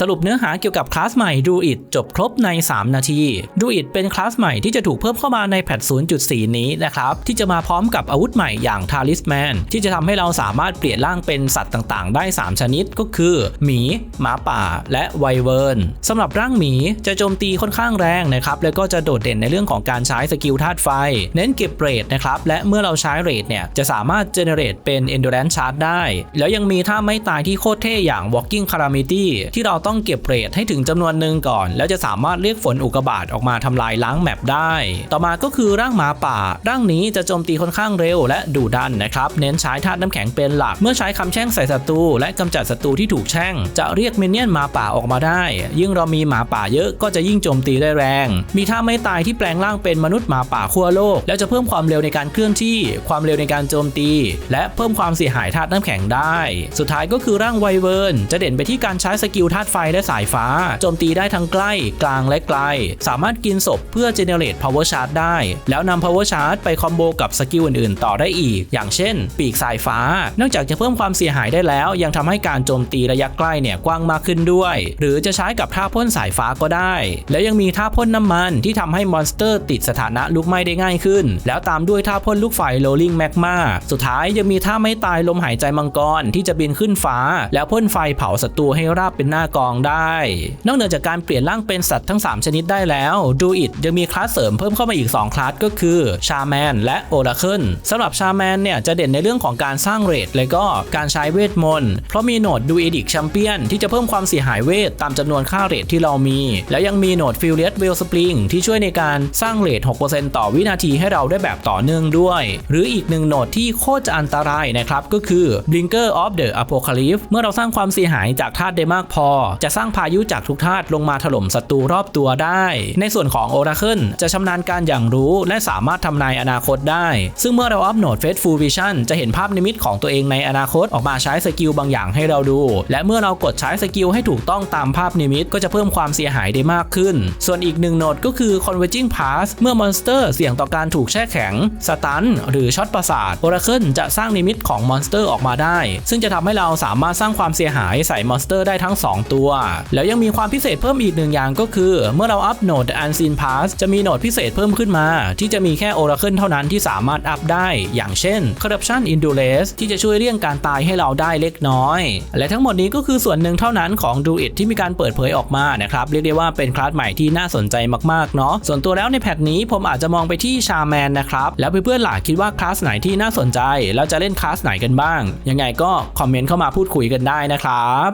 สรุปเนื้อหาเกี่ยวกับคลาสใหม่ดูอิดจบครบใน 3 นาทีดูอิดเป็นคลาสใหม่ที่จะถูกเพิ่มเข้ามาในแพท0.4 นี้นะครับ ที่จะมาพร้อมกับอาวุธใหม่อย่างทาริสแมนที่จะทำให้เราสามารถเปลี่ยนร่างเป็นสัตว์ต่างๆ ได้ 3 ชนิดก็คือ หมี หมาป่า และไวเวิร์นสำหรับร่างหมีจะโจมตีค่อนข้างแรงนะครับแล้วก็จะโดดเด่นในเรื่องของการใช้สกิลธาตุไฟ เน้นเก็บเรทนะครับและเมื่อเราใช้เรทเนี่ยจะสามารถเจเนเรตเป็น endurance charge ได้ แล้วยังมีท่าไม่ตายที่โคตรเท่อย่าง walking calamity ที่เราต้อง้องเก็บเรทให้ถึงจำนวนหนึ่งก่อน แล้วจะสามารถเรียกฝนอุกบาตออกมาทำลายล้างแมปได้ ต่อมาก็คือร่างหมาป่า ร่างนี้จะโจมตีค่อนข้างเร็วและดุดันนะครับ เน้นใช้ธาตุน้ำแข็งเป็นหลัก เมื่อใช้คำแช่งใส่ศัตรูและกำจัดศัตรูที่ถูกแช่ง จะเรียกมินเนี่ยนหมาป่าออกมาได้ ยิ่งเรามีหมาป่าเยอะก็จะยิ่งโจมตีได้แรง มีท่าไม่ตายที่แปลงร่างเป็นมนุษย์หมาป่าขั้วโลก แล้วจะเพิ่มความเร็วในการเคลื่อนที่ ความเร็วในการโจมตี และเพิ่มความเสียหายธาตุน้ำแข็งได้ สุดท้ายก็คือร่างไวเวิร์นจะเด่นไปที่การใช้สกิลธาตุไฟและสายฟ้า โจมตีได้ทั้งใกล้กลางและไกล สามารถกินศพเพื่อ generate power charge ได้ แล้วนำ power charge ไปคอมโบกับสกิลอื่นๆ ต่อได้อีก อย่างเช่น ปีกสายฟ้า นอกจากจะเพิ่มความเสียหายได้แล้ว ยังทำให้การโจมตีระยะใกล้เนี่ยกว้างมากขึ้นด้วย หรือจะใช้กับท่าพ่นสายฟ้าก็ได้ แล้วยังมีท่าพ่นน้ำมันที่ทำให้มอนสเตอร์ติดสถานะลุกไหม้ได้ง่ายขึ้น แล้วตามด้วยท่าพ่นลูกไฟ rolling magma สุดท้ายยังมีท่าไม่ตายลมหายใจมังกรที่จะบินขึ้นฟ้า แล้วพ่นไฟเผาศัตรูให้ราบเป็นหน้ากองได้ นอกเหนือจากการเปลี่ยนร่างเป็นสัตว์ทั้ง 3 ชนิดได้แล้วดูอิดยังมีคลาสเสริมเพิ่มเข้ามาอีก 2 คลาสก็คือชาแมนและโอราเคิลสำหรับชาแมนเนี่ยจะเด่นในเรื่องของการสร้างเรทและก็การใช้เวทมนต์เพราะมีโหนดดูเอดิกแชมเปี้ยนที่จะเพิ่มความเสียหายเวทตามจำนวนค่าเรทที่เรามี แล้วยังมีโหนดฟิลเลียสเวลสปริงที่ช่วยในการสร้างเรท 6%ต่อวินาทีให้เราได้แบบต่อเนื่องด้วย หรืออีกหนึ่งโหนดที่โคตรจะอันตรายนะครับก็คือ Blinker of the Apocalypse เมื่อเราสร้างความเสียหายจากธาตุได้มากพอจะสร้างพายุจากทุกธาตุลงมาถล่มศัตรูรอบตัวได้ ในส่วนของ Oracle จะชำนาญการอย่างรู้และสามารถทำนายอนาคตได้ ซึ่งเมื่อเราอัปโหลด Faithful Vision จะเห็นภาพนิมิตของตัวเองในอนาคตออกมาใช้สกิลบางอย่างให้เราดู และเมื่อเรากดใช้สกิลให้ถูกต้องตามภาพนิมิตก็จะเพิ่มความเสียหายได้มากขึ้น ส่วนอีกหนึ่งโหนดก็คือ Converging Pass เมื่อมอนสเตอร์เสี่ยงต่อการถูกแช่แข็ง สตัน หรือช็อตประสาท Oracle จะสร้างนิมิตของมอนสเตอร์ออกมาได้ ซึ่งจะทำให้เราสามารถสร้างความเสียหายใส่มอนสเตอร์ได้ทั้ง 2 ตัวแล้วยังมีความพิเศษเพิ่มอีกหนึ่งอย่างก็คือ เมื่อเราอัปโหนด Unseen Pass จะมีโหนดพิเศษเพิ่มขึ้นมา ที่จะมีแค่ Oracle เท่านั้นที่สามารถอัพได้ อย่างเช่น Corruption Endurance ที่จะช่วยเลี่ยงการตายให้เราได้เล็กน้อย และทั้งหมดนี้ก็คือส่วนหนึ่งเท่านั้นของ Druid ที่มีการเปิดเผยออกมานะครับเรียกได้ว่าเป็นคลาสใหม่ที่น่าสนใจมากๆเนาะส่วนตัวแล้วในแพทนี้ผมอาจจะมองไปที่ชาแมนนะครับแล้วเพื่อนๆหล่ะคิดว่าคลาสไหนที่น่าสนใจแล้วจะเล่นคลาสไหนกันบ้าง ยังไงก็คอมเมนต์เข้ามาพูดคุยกันได้นะครับ